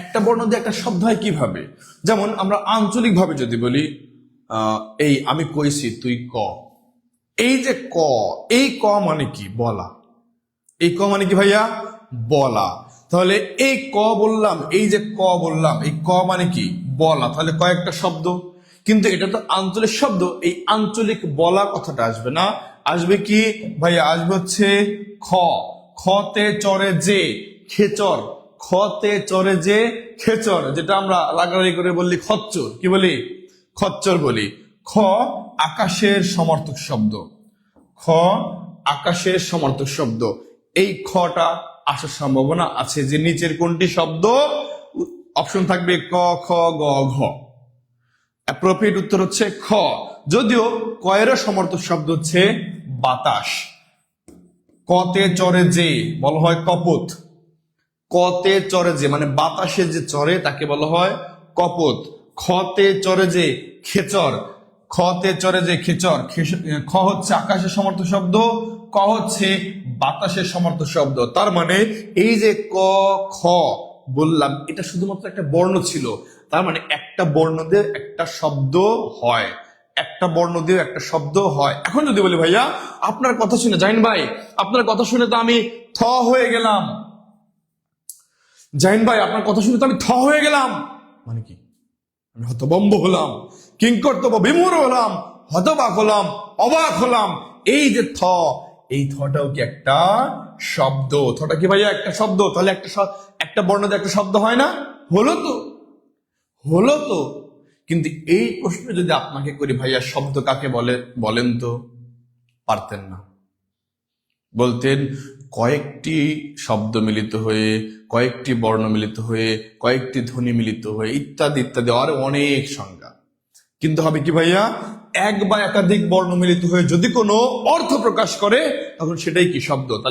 একটা বর্ণ দিয়ে একটা শব্দ হয় কীভাবে? যেমন আমরা আঞ্চলিকভাবে যদি বলি এই আমি কইছি, তুই ক। এই যে ক, এই ক মানে কি? বলা। এই ক মানে কি ভাইয়া? বলা। তাহলে এই ক বললাম, এই যে ক বললাম, এই ক মানে কি? বলা। তাহলে কয়েকটা শব্দ। কিন্তু এটা তো আঞ্চলিক শব্দ, এই আঞ্চলিক বলা কথাটা আসবে না। আসবে কি? ভাইয়া, আসবে হচ্ছে খ। খতে চরে যে, খেচর। খতে চরে যে খেচর, যেটা আমরা লাগালাগি করে বললি খচ্চর। কি বলি? খচ্চর বলি। খ, আকাশের সমর্থক শব্দ। খ, আকাশের সমর্থক শব্দ। এই খটা আসার সম্ভাবনা আছে যে নিচের কোনটি শব্দ? অপশন থাকবে ক, খ, গ, ঘ। অ্যাপ্রোপ্রিয়েট উত্তর হচ্ছে খ। যদিও কয়েরও সমর্থক শব্দ হচ্ছে বাতাস। কতে চরে যে, বলা হয় কপত। কতে চরে যে মানে বাতাসে যে চরে, তাকে বলা হয় কপত। খতে চরে যে খেচর, খতে চরে যে খেচর খ হচ্ছে আকাশের সমর্থ শব্দ, ক হচ্ছে বাতাসের সমর্থ শব্দ। তার মানে এই যে ক, খ বললাম, এটা শুধুমাত্র একটা বর্ণ ছিল। তার মানে একটা বর্ণ দিয়ে একটা শব্দ হয়। একটা বর্ণ দিয়ে একটা শব্দ হয়। এখন যদি বলি, ভাইয়া, আপনার কথা শুনে, জাইন ভাই, আপনার কথা শুনে তো আমি থ হয়ে গেলাম। জাইন ভাই, আপনার কথা শুনে তো আমি থ হয়ে গেলাম। মানে কি? আমি হতবম্ব হলাম কিঙ্কর কিংকর্তব্য বিমূর হলাম, হতবাক হলাম, অবাক হলাম। এই যে থ, এই থটাও কি একটা শব্দ? থটা কি ভাইয়া একটা শব্দ? তাহলে একটা একটা বর্ণ একটা শব্দ হয় না? হলো তো। হলো তো। কিন্তু এই প্রশ্ন যদি আপনাকে করি ভাইয়া, শব্দ কাকে বলে বলেন তো? পারতেন না। বলতেন, কয়েকটি শব্দ মিলিত হয়ে, কয়েকটি বর্ণ মিলিত হয়ে, কয়েকটি ধ্বনি মিলিত হয়ে, ইত্যাদি ইত্যাদি, আর অনেক সংজ্ঞা। কিন্তু হবে কি ভাইয়া? এক বা একাধিক বর্ণ মিলিত হয়ে যদি কোনো অর্থ প্রকাশ করে, তখন সেটাই কি শব্দ?